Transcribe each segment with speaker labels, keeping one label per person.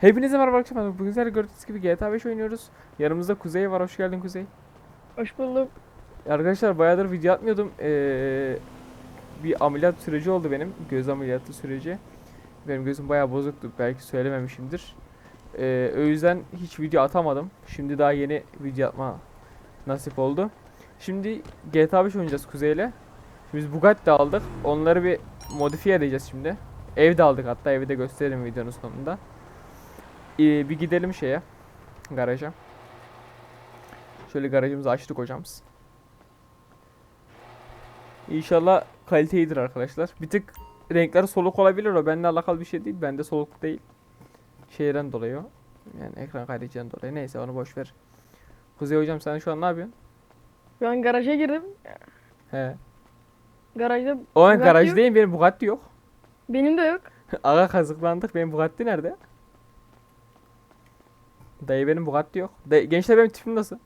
Speaker 1: Hepinize merhaba arkadaşlar. Bugün sizlerle gördüğünüz gibi GTA 5 oynuyoruz. Yanımızda Kuzey var. Hoş geldin Kuzey.
Speaker 2: Hoş bulduk.
Speaker 1: Arkadaşlar bayağıdır video atmıyordum. Ee, bir ameliyat süreci oldu benim. Göz ameliyatı süreci. Benim gözüm bayağı bozuktu. Belki söylememişimdir. Ee, o yüzden hiç video atamadım. Şimdi daha yeni video atma nasip oldu. Şimdi GTA 5 oynayacağız Kuzey'le. Şimdi biz Bugatti aldık. Onları bir modifiye edeceğiz şimdi. Evde aldık hatta evi de gösteririm videonun sonunda. Ee, bir gidelim şeye. Garaja. Şöyle garajımızı açtık hocamız. İnşallah kalite iyidir arkadaşlar. Bir tık renkler soluk olabilir o. Benimle alakalı bir şey değil. Bende soluk değil. Şeyden dolayı o. Yani ekran kaydediciden dolayı. Neyse onu boş ver. Kuzey hocam sen şu an ne yapıyorsun?
Speaker 2: An garaja girdim.
Speaker 1: He.
Speaker 2: Garajda
Speaker 1: O an garajdayım. Benim Bugatti yok.
Speaker 2: benim de yok.
Speaker 1: Aga kazıklandık. Benim Bugatti nerede? Dayı benim Bugatti yok. Dayı, gençler benim tipim nasıl?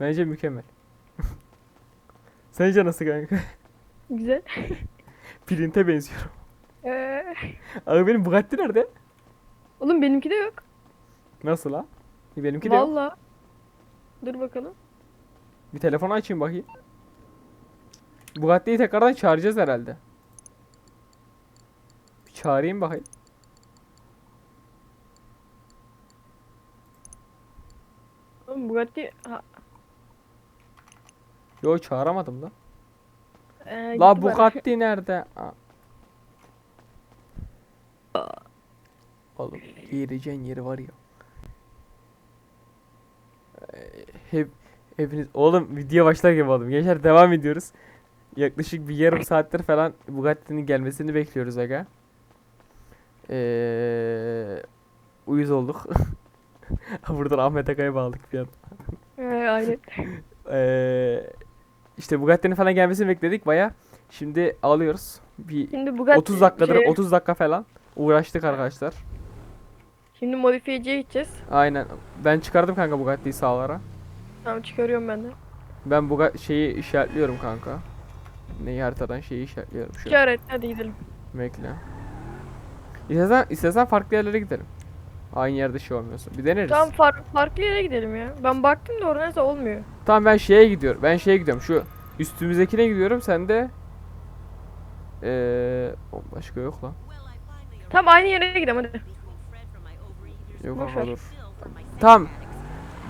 Speaker 1: Bence mükemmel. Sence nasıl kanka?
Speaker 2: Güzel.
Speaker 1: Print'e benziyorum.
Speaker 2: Ee,
Speaker 1: Aga benim Bugatti nerede?
Speaker 2: oğlum benimki de yok.
Speaker 1: Nasıl la? Benimki de yok.
Speaker 2: Valla. Dur bakalım.
Speaker 1: Bir telefonu açayım bakayım. Bugatti'yi tekrardan çağıracağız herhalde. Bir çağırayım bakayım.
Speaker 2: Oğlum Bugatti ha,
Speaker 1: Yo çağıramadım da.
Speaker 2: ee,
Speaker 1: La
Speaker 2: gitti bari.
Speaker 1: Bugatti nerede? Aa. Oğlum yiyeceğin yeri var ya. Ee, Hep hepiniz oğlum video başlar gibi oldum. Gençler devam ediyoruz. Yaklaşık bir yarım saattir falan Bugatti'nin gelmesini bekliyoruz aga. Ee, uyuz olduk. Buradan Ahmet Akay'a bağladık bir an.
Speaker 2: Ee, aynen.
Speaker 1: Ee, işte Bugatti'nin falan gelmesini bekledik baya. Şimdi alıyoruz. Bir
Speaker 2: Şimdi Bugatti
Speaker 1: 30 dakikadır
Speaker 2: şey,
Speaker 1: 30 dakika falan uğraştık arkadaşlar.
Speaker 2: Şimdi modifiyeciye gideceğiz.
Speaker 1: Aynen. Ben çıkardım kanka Bugatti'yi sağlara.
Speaker 2: Tamam çıkarıyorum ben de.
Speaker 1: Ben bu şeyi işaretliyorum kanka. Neyi haritadan şeyi işaretliyorum şu.
Speaker 2: İşaret hadi gidelim.
Speaker 1: Bekle. İstersen, istersen farklı yerlere gidelim. Aynı yerde şey olmuyorsa. Bir deneriz.
Speaker 2: Tamam far, farklı yere gidelim ya. Ben baktım da orada olmuyor.
Speaker 1: Tamam ben şeye gidiyorum. Ben şeye gidiyorum. Şu üstümüzdekine gidiyorum. Sen de eee o başka yok lan.
Speaker 2: Tamam aynı yere gidelim hadi.
Speaker 1: Yok
Speaker 2: Boş
Speaker 1: dur. Tamam.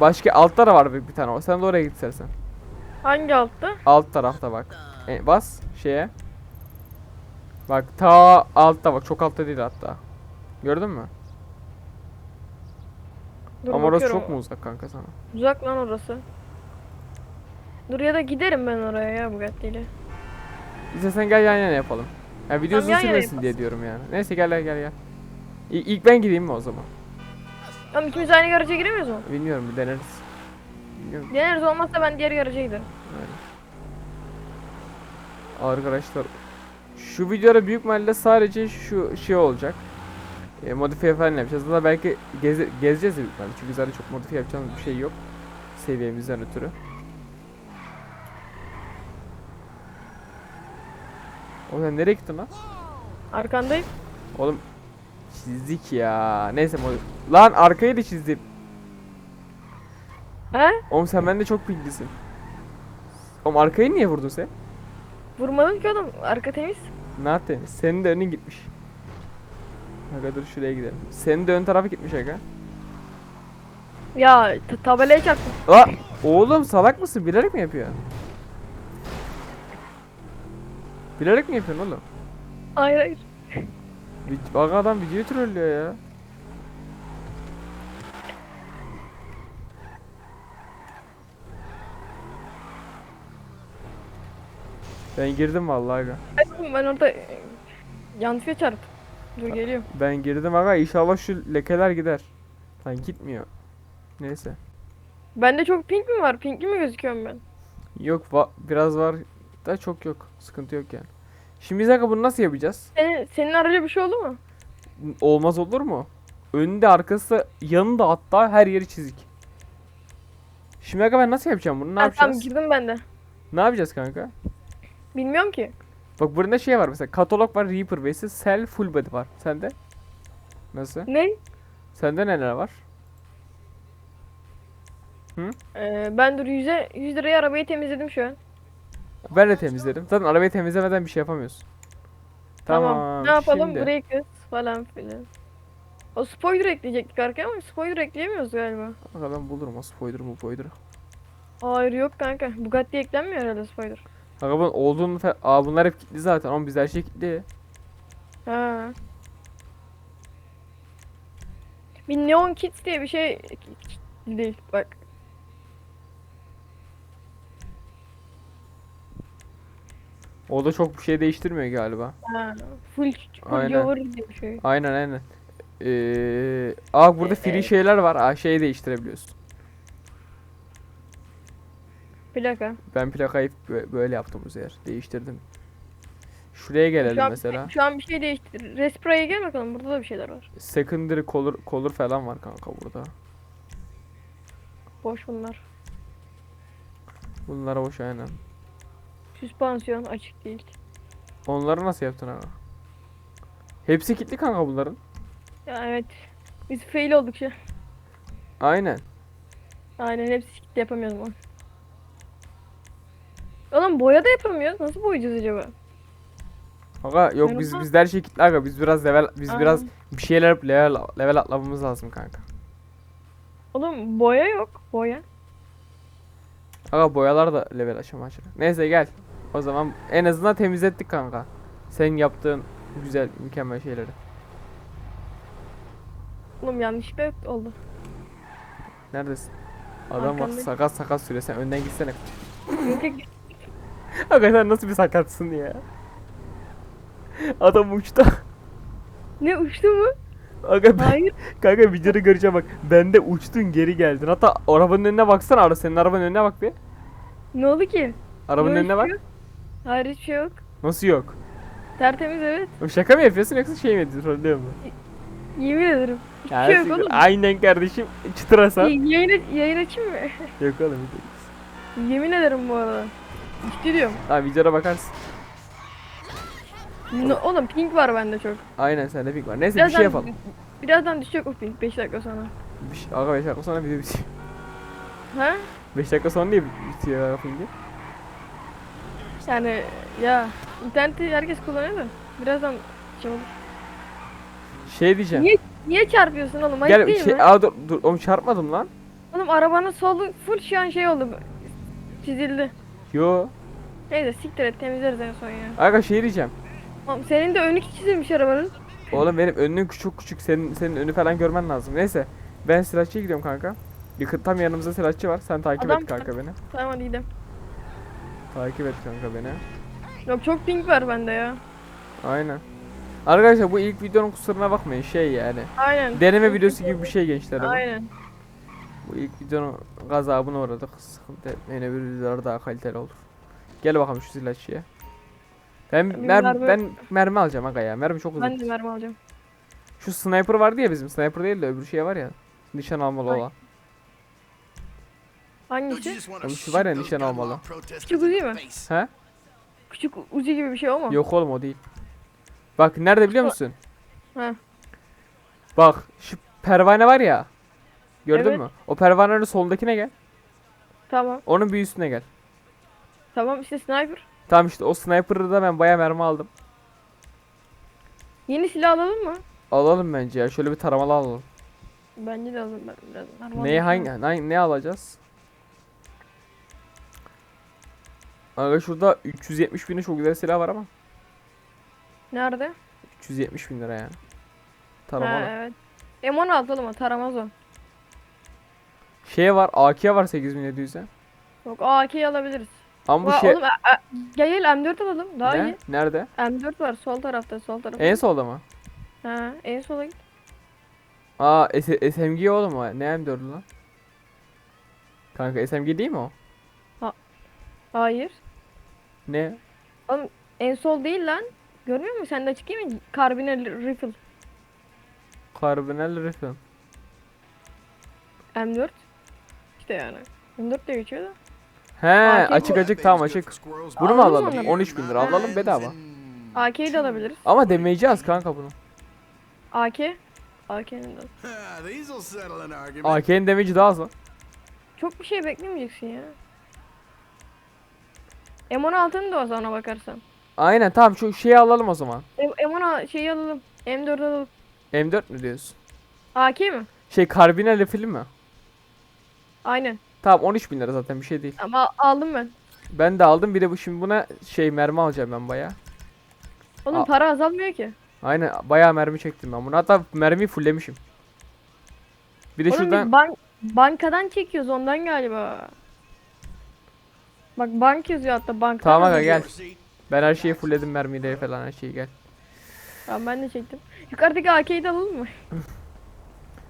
Speaker 1: Başka altta da var bir, bir tane. Sen de oraya git istersen.
Speaker 2: Hangi altta?
Speaker 1: Alt tarafta bak. E, bas şeye. Bak ta altta bak. Çok altta değil hatta. Gördün mü?
Speaker 2: Dur
Speaker 1: Ama orası
Speaker 2: bakıyorum.
Speaker 1: çok mu uzak kanka sana?
Speaker 2: Uzak lan orası. Dur ya da giderim ben oraya ya Bugatti ile.
Speaker 1: İstersen gel yan yana yapalım. Ya video
Speaker 2: Tamam, yan yana
Speaker 1: sürmesin diye diyorum yani. Neyse gel gel gel gel. İlk ben gideyim mi o zaman?
Speaker 2: Tamam ikimiz aynı garaja giremiyoruz mu?
Speaker 1: Bilmiyorum bir deneriz. Bilmiyorum.
Speaker 2: Deneriz olmazsa ben diğer garaja giderim.
Speaker 1: Arkadaşlar şu videoda büyük ihtimalle sadece şu şey olacak. E, modifiye falan yapacağız. Daha belki geze, gezeceğiz büyük ihtimalle. Çünkü zaten çok modifiye yapacağımız bir şey yok. Seviyemizden ötürü. O sen nereye gittin lan?
Speaker 2: Arkandayım.
Speaker 1: Oğlum çizdik ya. Neyse mod- Lan arkayı da çizdim.
Speaker 2: He?
Speaker 1: Oğlum sen bende çok bilgisin. Oğlum arkayı niye vurdun sen?
Speaker 2: Vurmadım ki oğlum. Arka temiz.
Speaker 1: Ne yaptın? Senin de önün gitmiş. Aga dur şuraya gidelim. Senin de ön tarafı gitmiş aga.
Speaker 2: Ya tabelaya çarptım.
Speaker 1: La oğlum salak mısın? Bilerek mi yapıyorsun? Bilerek mi yapıyorsun oğlum?
Speaker 2: Hayır hayır.
Speaker 1: Bak adam videoyu trollüyor ya. Ben girdim vallahi aga.
Speaker 2: Ben orada yanlışlıkla çarptım. Dur geliyorum.
Speaker 1: Ben girdim aga inşallah şu lekeler gider. Lan gitmiyor. Neyse.
Speaker 2: Bende çok pink mi var? Pinkli mi gözüküyorum ben?
Speaker 1: Yok va- biraz var da çok yok. Sıkıntı yok yani. Şimdi biz aga bunu nasıl yapacağız?
Speaker 2: Senin, senin araca bir şey oldu mu?
Speaker 1: Olmaz olur mu? Önünde arkası yanında hatta her yeri çizik. Şimdi aga ben nasıl yapacağım bunu? Ne
Speaker 2: Ha, tamam
Speaker 1: yapacağız?
Speaker 2: girdim ben de.
Speaker 1: Ne yapacağız kanka?
Speaker 2: Bilmiyorum ki.
Speaker 1: Bak burada şey var mesela katalog var Reaper Base'i Cell Full Body var. Sende? Nasıl?
Speaker 2: Ne?
Speaker 1: Sende neler var?
Speaker 2: Ee, ben dur 100'e 100 liraya arabayı temizledim şu an.
Speaker 1: Ben de temizledim. Zaten arabayı temizlemeden bir şey yapamıyorsun. Tamam.
Speaker 2: ne yapalım?
Speaker 1: şimdi-
Speaker 2: Brakes falan filan. O spoiler ekleyecektik arkaya ama spoiler ekleyemiyoruz galiba.
Speaker 1: Kanka ben bulurum o spoiler'ı mı spoiler'ı.
Speaker 2: Hayır yok kanka. Bugatti eklenmiyor herhalde spoiler.
Speaker 1: Kanka bunun olduğunu Aa bunlar hep kilitli zaten. Ama biz her şey kilitli.
Speaker 2: Ha. Bir Neon Kids diye bir şey değil bak.
Speaker 1: O da çok bir şey değiştirmiyor galiba.
Speaker 2: Ha. Full, full
Speaker 1: Aynen.
Speaker 2: bir şey.
Speaker 1: Aynen aynen. Ee, aa burada free
Speaker 2: Ee,
Speaker 1: şeyler var. Aa şeyi değiştirebiliyorsun.
Speaker 2: Plaka.
Speaker 1: Ben plakayı bö- böyle yaptım sefer. Değiştirdim. Şuraya gelelim
Speaker 2: Şu an,
Speaker 1: mesela.
Speaker 2: şu an bir şey değiştir. Respray'a gel bakalım burada da bir şeyler var.
Speaker 1: Secondary color, color falan var kanka burada.
Speaker 2: Boş bunlar.
Speaker 1: Bunlara boş aynen.
Speaker 2: Süspansiyon açık değil.
Speaker 1: Onları nasıl yaptın aga? Hepsi kilitli kanka bunların.
Speaker 2: Ya evet. Biz fail olduk an.
Speaker 1: Aynen.
Speaker 2: Aynen hepsi kitle yapamıyoruz ama. Oğlum boya da yapamıyoruz. Nasıl boyayacağız acaba?
Speaker 1: Aga yok biz biz her şey kilitli aga. Biz biraz level biz
Speaker 2: Aa.
Speaker 1: biraz bir şeyler yapıp level level atlamamız lazım kanka.
Speaker 2: Oğlum boya yok. Boya.
Speaker 1: Aga boyalar da level aşama aşama. Neyse gel. O zaman en azından temizlettik kanka. Senin yaptığın güzel mükemmel şeyleri.
Speaker 2: Oğlum yanlışlıkla oldu.
Speaker 1: Neredesin? Adam
Speaker 2: Arkandayım.
Speaker 1: sakat sakat. Sen önden gitsene.
Speaker 2: Yok
Speaker 1: sen nasıl bir sakatsın ya? Adam uçtu.
Speaker 2: ne uçtu mu?
Speaker 1: Aga ben,
Speaker 2: Hayır.
Speaker 1: kanka videoda göreceğim bak. Bende uçtun geri geldin. Hatta arabanın önüne baksana ara senin arabanın önüne bak bir.
Speaker 2: Ne oldu ki?
Speaker 1: Arabanın
Speaker 2: Yok,
Speaker 1: önüne bak.
Speaker 2: yok. Hayır hiçbir şey yok.
Speaker 1: Nasıl yok?
Speaker 2: Tertemiz evet.
Speaker 1: O şaka mı yapıyorsun yoksa şey mi ediyorsun? Trollüyor mu?
Speaker 2: Yemin ederim. Hiçbir
Speaker 1: Ya
Speaker 2: şey yok oğlum.
Speaker 1: Aynen kardeşim. Çıtır Hasan.
Speaker 2: Y- yayın, yayın açayım mı?
Speaker 1: Yok oğlum.
Speaker 2: Yemin ederim bu arada. Ciddi diyorum.
Speaker 1: Ha videoda bakarsın.
Speaker 2: No, oğlum pink var bende çok.
Speaker 1: Aynen sende pink var. Neyse bir şey yapalım.
Speaker 2: Birazdan düşecek o pink 5 dakika sonra.
Speaker 1: Bir şey, aga 5 dakika sonra video bitiyor.
Speaker 2: Ha?
Speaker 1: 5 dakika sonra niye bitiyor ya pinki?
Speaker 2: Yani ya interneti herkes kullanıyor da birazdan şey olur.
Speaker 1: Şey diyeceğim.
Speaker 2: Niye niye çarpıyorsun oğlum? Ayıp
Speaker 1: Gel
Speaker 2: değil
Speaker 1: şey,
Speaker 2: mi?
Speaker 1: aa dur dur oğlum çarpmadım lan.
Speaker 2: Oğlum arabanın solu full şu an şey oldu. Çizildi.
Speaker 1: Yo.
Speaker 2: Neyse siktir et temizleriz en son ya.
Speaker 1: Aga şey diyeceğim.
Speaker 2: Oğlum senin de önü çizilmiş arabanın.
Speaker 1: Oğlum benim önün küçük küçük senin senin önü falan görmen lazım. Neyse. Ben silahçıya gidiyorum kanka. Yakın tam yanımızda silahçı var. Sen takip
Speaker 2: Adam
Speaker 1: et kanka beni.
Speaker 2: Tamam hadi gidelim.
Speaker 1: Takip et kanka beni.
Speaker 2: Yok çok pink var bende ya.
Speaker 1: Aynen. Arkadaşlar bu ilk videonun kusuruna bakmayın şey yani.
Speaker 2: Aynen.
Speaker 1: Deneme
Speaker 2: Çok
Speaker 1: videosu gibi bir şey gençler.
Speaker 2: Aynen.
Speaker 1: Bu ilk videonun gazabına uğradık. Sıkıntı etmeyin öbür videolar daha kaliteli olur. Gel bakalım şu silahçıya. Ben
Speaker 2: Bir
Speaker 1: mermi,
Speaker 2: mermi-
Speaker 1: ben mermi alacağım aga ya. Mermi çok hızlı.
Speaker 2: Ben de mermi alacağım.
Speaker 1: Şu sniper vardı ya bizim. Sniper değil de öbür şey var ya. Nişan almalı
Speaker 2: Ay.
Speaker 1: olan.
Speaker 2: Hangisi?
Speaker 1: Oğlum şu var ya nişan almalı.
Speaker 2: Küçük Uzi mi?
Speaker 1: He?
Speaker 2: Küçük Uzi gibi bir şey o mu?
Speaker 1: Yok oğlum o değil. Bak nerede biliyor musun?
Speaker 2: He.
Speaker 1: Bak şu pervane var ya. Gördün
Speaker 2: Evet.
Speaker 1: mü? O pervanenin soldakine gel.
Speaker 2: Tamam.
Speaker 1: Onun bir üstüne gel.
Speaker 2: Tamam işte sniper.
Speaker 1: Tamam işte o sniper'ı da ben baya mermi aldım.
Speaker 2: Yeni silah alalım mı?
Speaker 1: Alalım bence ya. Şöyle bir taramalı alalım.
Speaker 2: Bence de alalım ben biraz. normal
Speaker 1: Neyi hangi, hangi ne alacağız? Aga şurada 370 bine çok güzel silah var ama.
Speaker 2: Nerede?
Speaker 1: 370 bin lira yani.
Speaker 2: Ha,
Speaker 1: Taramalı.
Speaker 2: evet. M16 oğlum o taramaz o.
Speaker 1: Şey var AK var 8700'e.
Speaker 2: Yok AK'yi alabiliriz.
Speaker 1: Ama bu
Speaker 2: Va-
Speaker 1: şey
Speaker 2: Oğlum a- a- gel gel M4 alalım daha
Speaker 1: ne?
Speaker 2: iyi.
Speaker 1: Nerede?
Speaker 2: M4 var sol tarafta sol tarafta.
Speaker 1: En solda mı?
Speaker 2: Ha, en sola git.
Speaker 1: Aa S- SMG oğlum o. Ne M4'ü lan? Kanka SMG değil mi o?
Speaker 2: Hayır.
Speaker 1: Ne?
Speaker 2: En sol değil lan. Görmüyor musun? Sen de açık değil mi? Carbine rifle.
Speaker 1: Carbonell Rifle.
Speaker 2: M4. İşte yani. M4 de geçiyor da.
Speaker 1: He
Speaker 2: AK
Speaker 1: açık
Speaker 2: bu.
Speaker 1: açık tam açık. Bunu mu
Speaker 2: Alalım
Speaker 1: alalım?
Speaker 2: onu.
Speaker 1: 13 bin lira alalım bedava.
Speaker 2: AK'yi de alabiliriz.
Speaker 1: Ama damage'i az kanka bunun.
Speaker 2: AK. AK'nin de.
Speaker 3: Argument.
Speaker 1: AK'nin damage'i daha az lan.
Speaker 2: Çok bir şey beklemeyeceksin ya. M16'nın da o sana bakarsan.
Speaker 1: Aynen tamam şu şeyi alalım o zaman.
Speaker 2: M- M10 şeyi alalım. M4 alalım.
Speaker 1: M4 mü diyorsun?
Speaker 2: AK mi?
Speaker 1: Şey karbinel film mi?
Speaker 2: Aynen.
Speaker 1: Tamam 13 bin lira zaten bir şey değil.
Speaker 2: Ama aldım ben.
Speaker 1: Ben de aldım bir de bu şimdi buna şey mermi alacağım ben baya.
Speaker 2: Onun
Speaker 1: Aa.
Speaker 2: para azalmıyor ki.
Speaker 1: Aynen bayağı mermi çektim ben bunu. Hatta mermiyi fulllemişim. Bir de
Speaker 2: Oğlum
Speaker 1: şuradan
Speaker 2: biz bank bankadan çekiyoruz ondan galiba. Bak bank yazıyor hatta banktan.
Speaker 1: Tamam aga, gel. ben her şeyi fullledim mermiyle falan her şeyi gel.
Speaker 2: Tamam ben de çektim. Yukarıdaki AK'yi de alalım mı?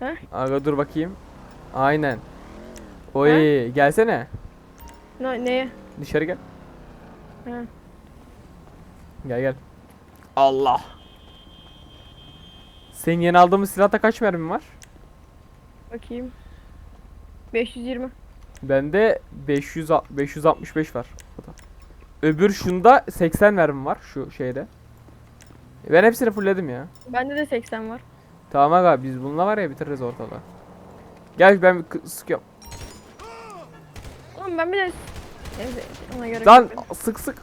Speaker 1: Aga dur bakayım. Aynen. Oy gelsene.
Speaker 2: Ne, neye?
Speaker 1: Dışarı gel.
Speaker 2: Ha.
Speaker 1: Gel gel. Allah. Senin yeni aldığımız silahta kaç mermin var?
Speaker 2: Bakayım. 520.
Speaker 1: Bende 500 a- 565 var. Öbür şunda 80 mermi var şu şeyde. Ben hepsini fullledim ya.
Speaker 2: Bende de 80 var.
Speaker 1: Tamam aga biz bununla var ya bitiririz ortalığı. Gel ben sıkıyorum.
Speaker 2: Oğlum ben bir de... Neyse ona göre.
Speaker 1: Lan sık sık.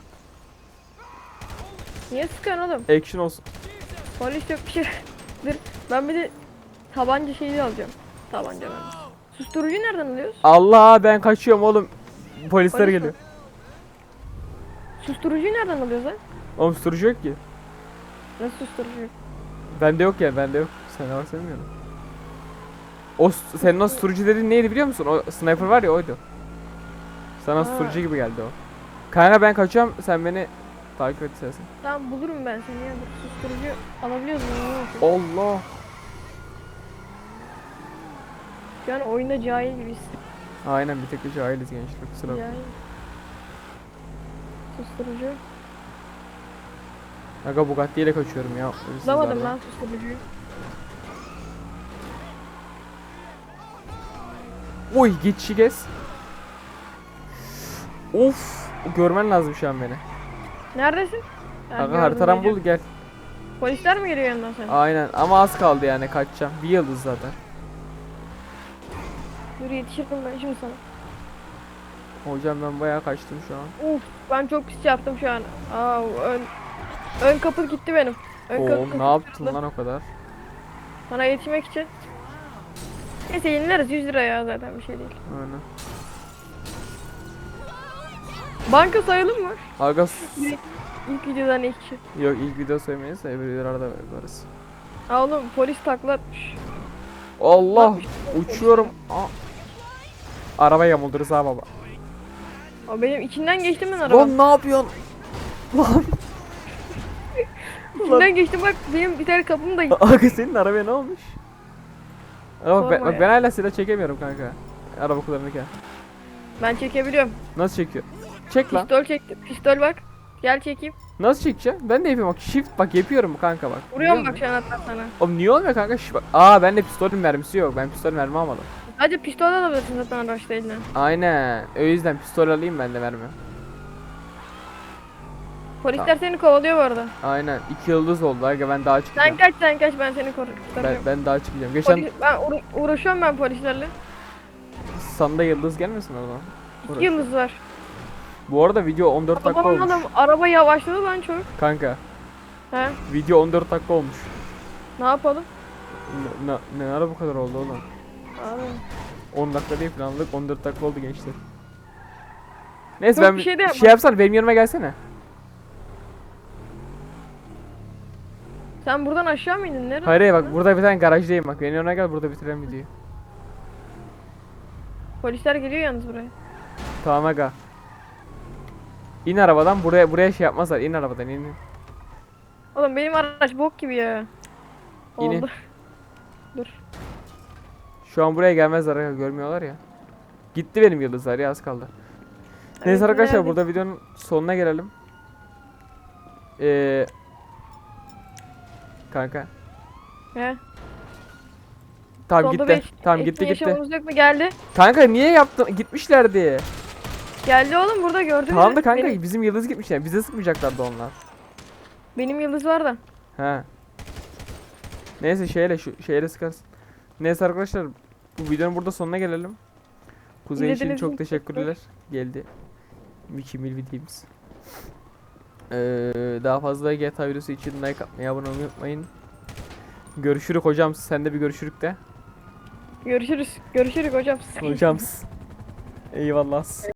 Speaker 2: Niye sıkıyorsun oğlum?
Speaker 1: Action olsun.
Speaker 2: Polis yok bir şey. Dur. Ben bir de tabanca şeyi alacağım. Tabanca ben. Susturucu nereden alıyoruz?
Speaker 1: Allah ben kaçıyorum oğlum. Polisler
Speaker 2: Polis mi?
Speaker 1: geliyor.
Speaker 2: Susturucuyu nereden alıyoruz lan?
Speaker 1: Oğlum susturucu yok ki.
Speaker 2: Nasıl susturucu?
Speaker 1: Bende yok ya bende yok. Sen var sevmiyorum. O s- senin o susturucu dediğin neydi biliyor musun? O sniper var ya oydu. Sana
Speaker 2: Ha.
Speaker 1: susturucu gibi geldi o. Kanka ben kaçıyorum sen beni takip et istersen.
Speaker 2: Tamam bulurum ben seni ya. Susturucu alabiliyoruz mu? Ne?
Speaker 1: Allah.
Speaker 2: Şu an oyunda cahil gibiyiz.
Speaker 1: Aynen bir tek de cahiliz gençler kusura bakma.
Speaker 2: Cahil. Susturucu.
Speaker 1: Aga Bugatti ile kaçıyorum ya.
Speaker 2: Bulamadım
Speaker 1: hırsızlardan.
Speaker 2: lan susturucuyu.
Speaker 1: Oy git şiges. Of görmen lazım şu an beni.
Speaker 2: Neredesin? Ha, gördüm,
Speaker 1: haritadan bul gel.
Speaker 2: Polisler mi geliyor yanından sen?
Speaker 1: Aynen ama az kaldı yani kaçacağım. Bir yıldız zaten.
Speaker 2: Dur yetişirim ben şimdi sana.
Speaker 1: Hocam ben bayağı kaçtım şu an.
Speaker 2: Uf ben çok pis yaptım şu an. Aa ön, ön kapı gitti benim. Ön kapı
Speaker 1: Oğlum ne yaptın lan o kadar?
Speaker 2: Sana yetişmek için. Neyse yenileriz 100 lira ya zaten bir şey değil.
Speaker 1: Aynen.
Speaker 2: Banka sayalım mı?
Speaker 1: Aga
Speaker 2: İlk videodan ilk
Speaker 1: yok ilk video söylemeyiz de öbür videolarda yaparız.
Speaker 2: Aa oğlum polis takla atmış.
Speaker 1: Allah
Speaker 2: Yapmış.
Speaker 1: uçuyorum. Aa. Araba yamuldu Rıza baba.
Speaker 2: Aa, benim içinden geçtim ben arabanın.
Speaker 1: Lan ne yapıyorsun? Lan
Speaker 2: İçinden geçtim bak benim bir tane kapım da
Speaker 1: Aga senin arabaya ne olmuş? Ama ben, bak ben hala silah çekemiyorum kanka. Araba kullanırken.
Speaker 2: ben çekebiliyorum.
Speaker 1: Nasıl çekiyor? Çek lan.
Speaker 2: Pistol çektim. Pistol bak. Gel çekeyim.
Speaker 1: Nasıl çekeceğim? Ben de yapıyorum bak. Shift bak yapıyorum kanka bak.
Speaker 2: Vuruyorum bak şu an hatta sana.
Speaker 1: Oğlum niye olmuyor kanka? Şş, bak. Aa bende pistolün mermisi yok. Ben pistol mermi almadım.
Speaker 2: Hadi pistol alabilirsin zaten araçta eline.
Speaker 1: Aynen. O yüzden pistol alayım ben de mermi.
Speaker 2: Polisler seni kovalıyor bu arada.
Speaker 1: Aynen. iki yıldız oldu. Aga ben daha
Speaker 2: Sen
Speaker 1: çıkacağım.
Speaker 2: kaç sen kaç ben seni koru-
Speaker 1: Ben, ben daha çıkacağım. Geçen
Speaker 2: Polis- ben uğra- uğraşıyorum ben polislerle.
Speaker 1: sanda yıldız gelmesin oradan.
Speaker 2: İki
Speaker 1: Uğraş.
Speaker 2: yıldız var.
Speaker 1: Bu arada video 14 dakika
Speaker 2: Babamın
Speaker 1: olmuş.
Speaker 2: adam araba yavaşladı lan çok.
Speaker 1: Kanka.
Speaker 2: He
Speaker 1: Video 14 dakika olmuş.
Speaker 2: ne yapalım?
Speaker 1: Ne, ne, ne ara bu kadar oldu oğlum?
Speaker 2: Abi.
Speaker 1: 10 dakika değil planladık 14 dakika oldu gençler. Neyse
Speaker 2: Yok,
Speaker 1: ben
Speaker 2: bir şey de yapma.
Speaker 1: şey yapsana benim yanıma gelsene.
Speaker 2: Sen buradan aşağı mı indin? Nerede?
Speaker 1: Hayır hayır, bak burada bir tane garajdayım bak benim yanıma gel burada bitirelim videoyu.
Speaker 2: Polisler geliyor yalnız buraya.
Speaker 1: Tamam aga. İn arabadan buraya buraya şey yapmazlar in arabadan in.
Speaker 2: Oğlum benim araç bok gibi ya.
Speaker 1: İnin.
Speaker 2: Oldu. Dur.
Speaker 1: Şu an buraya gelmezler aga görmüyorlar ya. Gitti benim yıldızlar ya az kaldı. Neyse
Speaker 2: Evet,
Speaker 1: arkadaşlar
Speaker 2: nerede?
Speaker 1: burada videonun sonuna gelelim. Ee, kanka.
Speaker 2: He.
Speaker 1: Tamam
Speaker 2: Solda
Speaker 1: gitti.
Speaker 2: bir
Speaker 1: Tamam gitti gitti.
Speaker 2: yaşamamız yok mu? Geldi.
Speaker 1: Kanka niye yaptın? Gitmişlerdi.
Speaker 2: Geldi oğlum burada gördün
Speaker 1: Tamam da kanka
Speaker 2: Benim,
Speaker 1: bizim yıldız gitmiş yani. Bize sıkmayacaklardı onlar.
Speaker 2: benim yıldız var da.
Speaker 1: He. Neyse şeyle şu şeyle sıkarsın. Neyse arkadaşlar bu videonun burada sonuna gelelim. Kuzey için
Speaker 2: İzlediğiniz
Speaker 1: çok
Speaker 2: için
Speaker 1: teşekkürler. Geldi. Mükemmel videomuz. Ee, daha fazla GTA videosu için like atmayı, abone olmayı unutmayın. Görüşürük hocam. Sen de bir görüşürük de.
Speaker 2: Görüşürüz. Görüşürüz hocam.
Speaker 1: Hocam. Eyvallah.